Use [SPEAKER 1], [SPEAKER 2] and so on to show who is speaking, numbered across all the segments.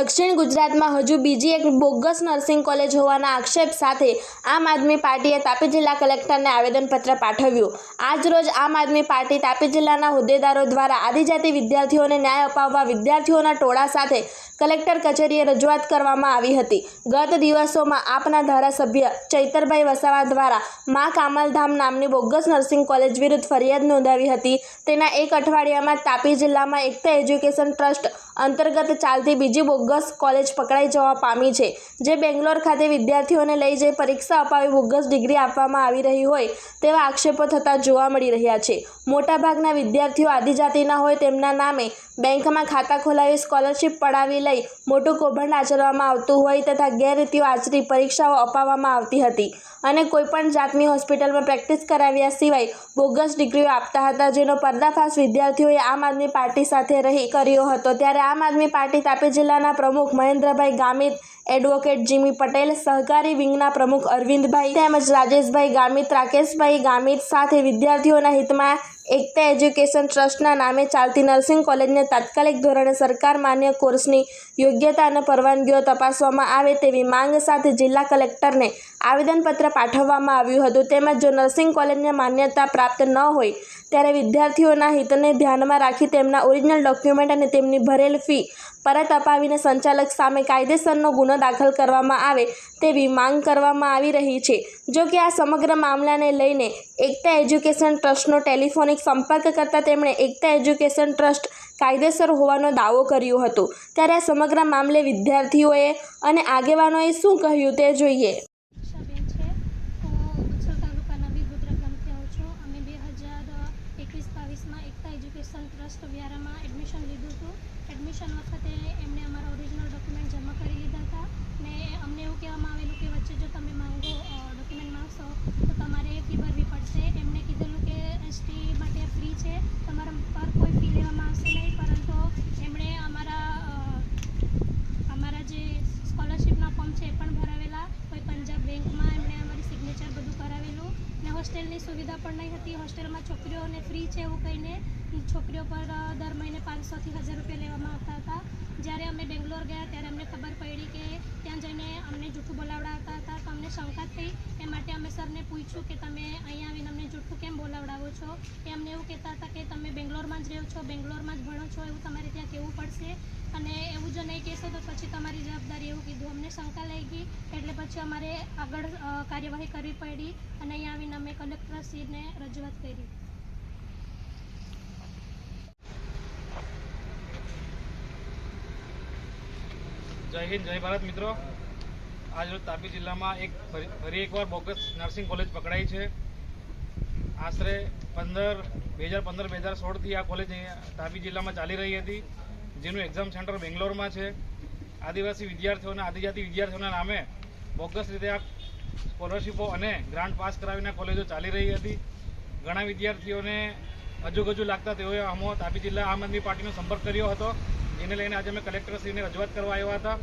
[SPEAKER 1] દક્ષિણ ગુજરાતમાં હજુ બીજી એક બોગસ નર્સિંગ કોલેજ હોવાના આક્ષેપ સાથે આમ આદમી પાર્ટીએ તાપી જિલ્લા કલેક્ટરને આવેદનપત્ર પાઠવ્યું. આજરોજ આમ આદમી પાર્ટી તાપી જિલ્લાના હોદ્દેદારો દ્વારા આદિજાતિ વિદ્યાર્થીઓને ન્યાય અપાવવા વિદ્યાર્થીઓના ટોળા સાથે કલેક્ટર કચેરીએ રજૂઆત કરવામાં આવી હતી. ગત દિવસોમાં આપના ધારાસભ્ય ચૈતરભાઈ વસાવા દ્વારા મા કામલધામ નામની બોગસ નર્સિંગ કોલેજ વિરુદ્ધ ફરિયાદ નોંધાવી હતી. તેના એક અઠવાડિયામાં તાપી જિલ્લામાં એકતા એજ્યુકેશન ટ્રસ્ટ અંતર્ગત ચાલતી બીજી બોગસ કોલેજ પકડાઈ જવા પામી છે, જે બેંગ્લોર ખાતે વિદ્યાર્થીઓને લઈ જઈ પરીક્ષા અપાવી બોગસ ડિગ્રી આપવામાં આવી રહી હોય તેવા આક્ષેપો થતા જોવા મળી રહ્યા છે. મોટાભાગના વિદ્યાર્થીઓ આદિજાતિના હોય તેમના નામે બેંકમાં ખાતા ખોલાવી સ્કોલરશિપ પડાવી લઈ મોટું કૌભાંડ આચરવામાં આવતું હોય તથા ગેરરીતિઓ આચરી પરીક્ષાઓ અપાવવામાં આવતી હતી. અને કોઈપણ જાતની હોસ્પિટલમાં પ્રેક્ટિસ કરાવ્યા સિવાય બોગસ ડિગ્રીઓ આપતા હતા, જેનો પર્દાફાશ વિદ્યાર્થીઓએ આમ આદમી પાર્ટી સાથે રહી કર્યો હતો. ત્યારે આમ આદમી પાર્ટી તાપી જિલ્લાના પ્રમુખ મહેન્દ્રભાઈ ગામિત, એડવોકેટ જીમી પટેલ, સહકારી વિંગના પ્રમુખ અરવિંદભાઈ તેમજ રાજેશભાઈ ગામિત, રાકેશભાઈ ગામિત સાથે વિદ્યાર્થીઓના હિતમાં એકતા એજ્યુકેશન ટ્રસ્ટના નામે ચાલતી નર્સિંગ કોલેજને તાત્કાલિક ધોરણે સરકાર માન્ય કોર્સની યોગ્યતા અને પરવાનગીઓ તપાસવામાં આવે તેવી માંગ સાથે જિલ્લા કલેક્ટરને આવેદનપત્ર પાઠવવામાં આવ્યું હતું. તેમજ જો નર્સિંગ કોલેજને માન્યતા પ્રાપ્ત ન હોય, ત્યારે વિદ્યાર્થીઓના હિતને ધ્યાનમાં રાખી તેમના ઓરિજિનલ ડોક્યુમેન્ટ અને તેમની ભરેલ ફી પરત અપાવીને સંચાલક સામે કાયદેસરનો ગુનો દાખલ કરવામાં આવે તેવી માંગ કરવામાં આવી રહી છે. જો કે આ સમગ્ર મામલાને લઈને એકતા એજ્યુકેશન ટ્રસ્ટનો ટેલિફોનિક સંપર્ક કરતાં તેમણે એકતા એજ્યુકેશન ટ્રસ્ટ કાયદેસર હોવાનો દાવો કર્યો હતો. ત્યારે આ સમગ્ર મામલે વિદ્યાર્થીઓએ અને આગેવાનોએ શું કહ્યું તે જોઈએ.
[SPEAKER 2] એકવીસ બાવીસમાં એકતા એજ્યુકેશન ટ્રસ્ટ વ્યારામાં એડમિશન લીધું હતું. એડમિશન વખતે એમણે અમારા ઓરિજિનલ ડોક્યુમેન્ટ જમા કરી લીધા હતા ને અમને એવું કહેવામાં આવેલું કે વચ્ચે જો હોસ્ટેલની સુવિધા પણ નહીં હતી. હોસ્ટેલમાં છોકરીઓને ફ્રી છે એવું કહીને, છોકરીઓ પર દર મહિને પાંચસોથી હજાર રૂપિયા લેવામાં આવતા હતા. જ્યારે અમે બેંગ્લોર ગયા ત્યારે અમને ખબર પડી કે ત્યાં જઈને અમને જૂઠું બોલાવડાવતા હતા, તો અમને શંકા થઈ. એ માટે અમે સરને પૂછ્યું કે તમે અહીંયા આવીને અમને જૂઠું કેમ બોલાવડાવો છો? એ અમને એવું કહેતા હતા કે તમે બેંગ્લોરમાં જ રહો છો, બેંગ્લોરમાં જ ભણો છો, એવું તમારે ત્યાં કહેવું પડશે. અને એવું જો નહીં કહેશો તો પછી તમારી જવાબદારી એવું કીધું. અમને શંકા લઈ ગઈ એટલે પછી અમારે આગળ કાર્યવાહી કરવી પડી. અને અહીંયા આવીને અમે કલેક્ટરશ્રીને રજૂઆત કરી.
[SPEAKER 3] જય હિન્દ, જય ભારત મિત્રો. આજરોજ તાપી જિલ્લામાં એક ફરી એકવાર બોગસ નર્સિંગ કોલેજ પકડાઈ છે. આશરે પંદર, બે હજાર પંદર, બે હજાર સોળથી આ કોલેજ તાપી જિલ્લામાં ચાલી રહી હતી, જેનું એક્ઝામ સેન્ટર બેંગ્લોરમાં છે. આદિવાસી વિદ્યાર્થીઓના, આદિજાતિ વિદ્યાર્થીઓના નામે બોગસ રીતે આ સ્કોલરશીપો અને ગ્રાન્ટ પાસ કરાવીને કોલેજો ચાલી રહી હતી. ઘણા વિદ્યાર્થીઓને હજુ લાગતા તેઓએ અમો તાપી જિલ્લા આમ આદમી પાર્ટીનો સંપર્ક કર્યો હતો. જેને લઈને આજે અમે કલેક્ટરશ્રીને રજૂઆત કરવા આવ્યા હતા.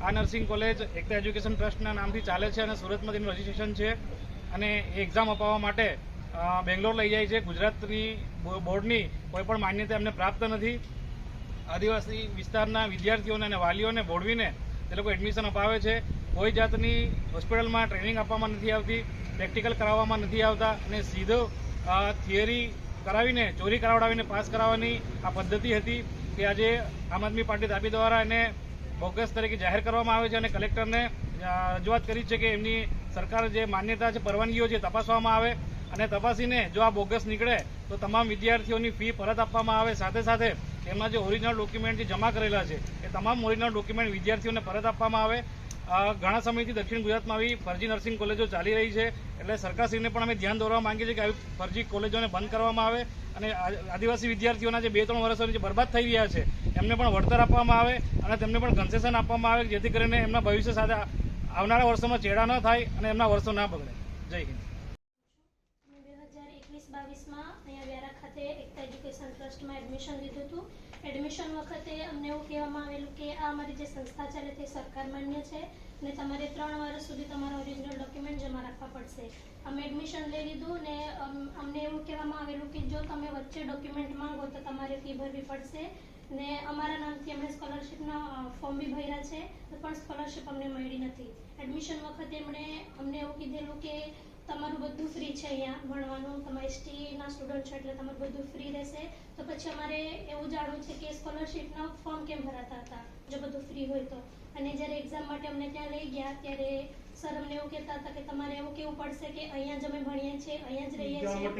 [SPEAKER 3] આ નર્સિંગ કોલેજ એકતા એજ્યુકેશન ટ્રસ્ટના નામથી ચાલે છે અને સુરતમાં તેનું રજિસ્ટ્રેશન છે અને એ એક્ઝામ અપાવવા માટે બેંગ્લોર લઈ જાય છે. ગુજરાતની બોર્ડની કોઈ પણ માન્યતા એમને પ્રાપ્ત નથી. આદિવાસી વિસ્તારના વિદ્યાર્થીઓને અને વાલીઓને બોળવીને તે લોકો એડમિશન અપાવે છે. કોઈ જાતની હોસ્પિટલમાં ટ્રેનિંગ આપવામાં નથી આવતી પ્રેક્ટિકલ કરાવવામાં નથી આવતા અને સીધો થિયરી કરાવીને, ચોરી કરાવડાવીને પાસ કરાવવાની આ પદ્ધતિ હતી. કે આજે આમ આદમી પાર્ટી દાબી દ્વારા એને બોગસ તરીકે જાહેર કરવામાં આવે છે અને કલેક્ટરને રજૂઆત કરી છે કે એમની સરકાર જે માન્યતા છે પરવાનગીઓ છે તપાસવામાં આવે અને તપાસીને જો આ બોગસ નીકળે તો તમામ વિદ્યાર્થીઓની ફી પરત આપવામાં આવે. સાથે સાથે એમના જે ઓરિજિનલ ડોક્યુમેન્ટ જે જમા કરેલા છે, એ તમામ ઓરિજિનલ ડોક્યુમેન્ટ વિદ્યાર્થીઓને પરત આપવામાં આવે ઘણા સમયથી દક્ષિણ ગુજરાતમાં આવી ફરજી નર્સિંગ કોલેજો ચાલી રહી છે. એટલે સરકારશ્રીને પણ અમે ધ્યાન દોરવા માંગીએ છીએ કે આવી ફરજી કોલેજોને બંધ કરવામાં આવે અને આદિવાસી વિદ્યાર્થીઓના જે બે ત્રણ વર્ષોની જે બરબાદ થઈ રહ્યા છે, એમને પણ વળતર આપવામાં આવે અને તેમને પણ કન્સેશન આપવામાં આવે જેથી કરીને એમના ભવિષ્ય સાથે આવનારા વર્ષોમાં ચેડા ન થાય અને એમના વર્ષો ના બગડે. જય હિન્દ.
[SPEAKER 2] એકવીસ બાવીસમાં અહીંયા વ્યારા ખાતે એકતા એજ્યુકેશન ટ્રસ્ટમાં એડમિશન લીધું હતું. એડમિશન વખતે અમને એવું કહેવામાં આવેલું કે આ અમારી જે સંસ્થા ચાલે તે સરકાર માન્ય છે ને તમારે ત્રણ વર્ષ સુધી તમારા ઓરિજિનલ ડોક્યુમેન્ટ જમા રાખવા પડશે. અમે એડમિશન લઈ લીધું ને અમને એવું કહેવામાં આવેલું કે જો તમે વચ્ચે ડોક્યુમેન્ટ માંગો તો તમારે ફી ભરવી પડશે ને અમારા નામથી એમણે સ્કોલરશિપના ફોર્મ બી ભર્યા છે, પણ સ્કોલરશિપ અમને મળી નથી. એડમિશન વખતે એમણે અમને એવું કીધેલું કે તમારું બધું ફ્રી છે અહીંયા ભણવાનું તમારે એસટીના સ્ટુડન્ટ છો એટલે તમારું બધું ફ્રી રહેશે. તો પછી અમારે એવું જાણવું છે કે સ્કોલરશિપના ફોર્મ કેમ ભરાતા હતા? જો બધું ફ્રી હોય તો. અને જ્યારે એક્ઝામ માટે અમને ત્યાં લઈ ગયા ત્યારે સર અમને એવું કહેતા હતા કે તમારે એવું કેવું પડશે કે અહીંયા જ અમે ભણીએ છીએ અહીંયા જ રહીએ છીએ.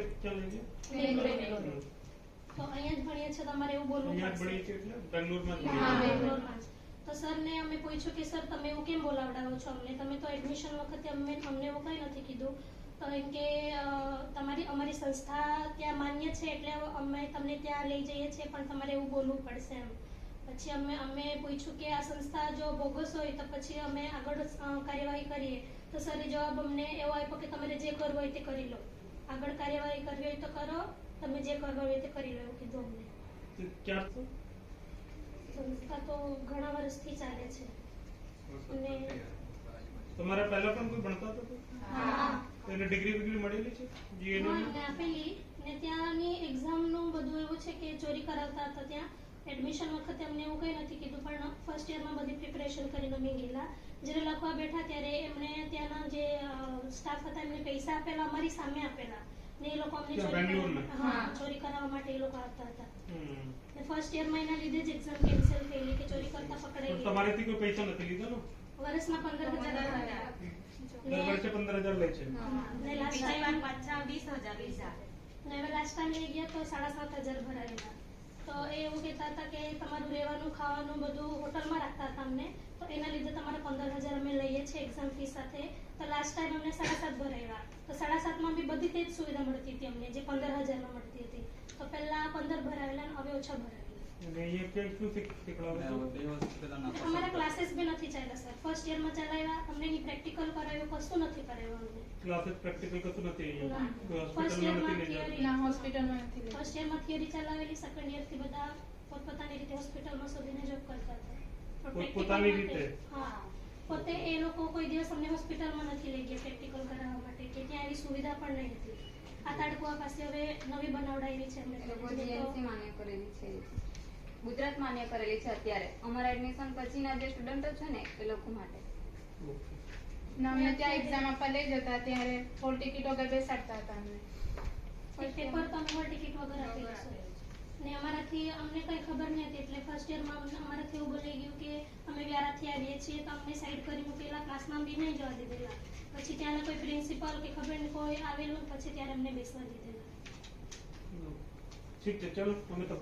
[SPEAKER 2] તો અહીંયા જ ભણીએ છીએ તમારે એવું બોલવું પડશે.
[SPEAKER 4] બેંગ્લોરમાં.
[SPEAKER 2] બેંગ્લોરમાં જ. તો સરને અમે પૂછ્યું કે સર તમે એવું કેમ બોલાવડાવો છો અમને? તમે તો એડમિશન વખતે અમને અમને એવું કંઈ નથી કીધું. તો એમ કે તમારી અમારી સંસ્થા ત્યાં માન્ય છે એટલે અમે તમને ત્યાં લઈ જઈએ છીએ પણ તમારે એવું બોલવું પડશે એમ. પછી અમે અમે પૂછ્યું કે આ સંસ્થા જો બોગસ હોય તો પછી અમે આગળ કાર્યવાહી કરીએ. તો સરે જવાબ અમને એવો આપ્યો કે તમારે જે કરવું હોય તે કરી લો. આગળ કાર્યવાહી કરવી હોય તો કરો તમે જે કરવા હોય તે કરી લો એવું કીધું અમને.
[SPEAKER 4] ક્યારથી?
[SPEAKER 2] સંસ્થા તો ઘણા વર્ષથી ચાલે છે. અને
[SPEAKER 4] તમારે પહેલા પણ કોઈ ભણતા હતા તો? એને ડિગ્રી વિગ્રી મળેલી છે? ની?
[SPEAKER 2] એમને આપેલી ને ત્યાંની એક્ઝામનું બધું એવું છે કે ચોરી કરાવતા હતા ત્યાં. એડમિશન વખતે અમને એવું કંઈ નથી કીધું પણ ફર્સ્ટ યરમાં બધી પ્રિપરેશન કરીને અમે ગયેલા. જ્યારે લખવા બેઠા ત્યારે એમણે ત્યાંના જે સ્ટાફ હતા એમને પૈસા આપેલા અમારી સામે આપેલા. ને એ લોકો અમને ચોરી હા ચોરી કરાવવા માટે એ લોકો આવતા હતા. ને ફર્સ્ટ યરમાં એના લીધે જ એક્ઝામ કેન્સલ થયેલી કે ચોરી કરતા પકડાઈ
[SPEAKER 4] તમારેથી કોઈ પૈસા નથી લીધા ને
[SPEAKER 2] વર્ષના પંદર હજાર ભર્યા.
[SPEAKER 4] દર વર્ષે પંદર હજાર લે છે.
[SPEAKER 2] ને લાસ્ટ ટાઈમ
[SPEAKER 5] પાછા વીસ હજાર લીધા
[SPEAKER 2] ને હવે લાસ્ટ ટાઈમ લઈ ગયા તો સાડા સાત હજાર ભરાયેલા. તો એ એવું કહેતા હતા કે તમારું રહેવાનું ખાવાનું બધું હોટલમાં રાખતા હતા અમને. તો એના લીધે તમારે પંદર હજાર અમે લઈએ છીએ એક્ઝામ ફી સાથે. તો લાસ્ટ ટાઈમ અમને સાડા સાત ભરાયેલા. તો સાડા સાતમાં બી બધી તે જ સુવિધા મળતી હતી અમને જે પંદર હજારમાં મળતી હતી. તો પહેલા પંદર ભરાયેલા અને હવે ઓછા ભરાયેલા.
[SPEAKER 4] અને અહીંયા ક્યાં શું શીખ- શીખવાડો છો?
[SPEAKER 2] અમારા ક્લાસીસ બી નથી ચાલ્યા સર ફર્સ્ટ યરમાં ચલાવ્યા અમને એની પ્રેક્ટિકલ કરાવ્યું કશું નથી કરાવ્યું અમને
[SPEAKER 4] ક્લાસીસ પ્રેક્ટિકલ કશું નથી અહીંયા
[SPEAKER 2] ના.
[SPEAKER 4] કોઈ
[SPEAKER 2] First year માં
[SPEAKER 4] હોસ્પિટલમાં નથી લઈ
[SPEAKER 2] theory.
[SPEAKER 4] જતા.
[SPEAKER 6] ના હોસ્પિટલમાં નથી લેતા.
[SPEAKER 2] ફર્સ્ટ યરમાં થિયરી ચલાવેલી સેકન્ડ યરથી બધા પોતપોતાની રીતે હોસ્પિટલમાં શોધીને જોબ કરતા હતા પણ
[SPEAKER 4] પોતપોતાની
[SPEAKER 2] practical
[SPEAKER 4] રીતે?
[SPEAKER 2] માટે- હા પોતે એ લોકો કોઈ દિવસ અમને હોસ્પિટલમાં નથી લઈ ગયા પ્રેક્ટિકલ કરાવવા માટે કે ત્યાં એવી સુવિધા પણ નહીં હતી આ તાડકુવા પાસે હવે નવી બનાવડાવી છે અમને
[SPEAKER 7] એ લોકો
[SPEAKER 2] college.
[SPEAKER 7] GNC માન્ય કરેલી છે ગુજરાત માન્ય કરેલી છે અત્યારે. અમારા એડમિશન પછીના જે સ્ટુડન્ટો છે ને એ લોકો માટે.
[SPEAKER 6] અમે ત્યાં એક્ઝામ આપવા લઈ જતા ત્યારે ફોર ટિકિટ વગર બેસાડતા હતા અમને
[SPEAKER 2] પેપર તો અમે ટિકિટ વગર આપેલું છે. ને અમારાથી અમને કંઈ ખબર નહીં હતી એટલે ફર્સ્ટ યરમાં અમારાથી એવું બોલાઈ ગયું કે અમે વ્યારાથી આવીએ છીએ તો અમને સાઈડ કરી મૂકેલા ક્લાસમાં બી નહીં જવા દીધેલા. પછી ત્યાંના કોઈ પ્રિન્સિપલ કે ખબર નહીં કોઈ આવેલું પછી ત્યારે અમને બેસવા દીધેલા.
[SPEAKER 4] ઠીક છે ચલો અમે તો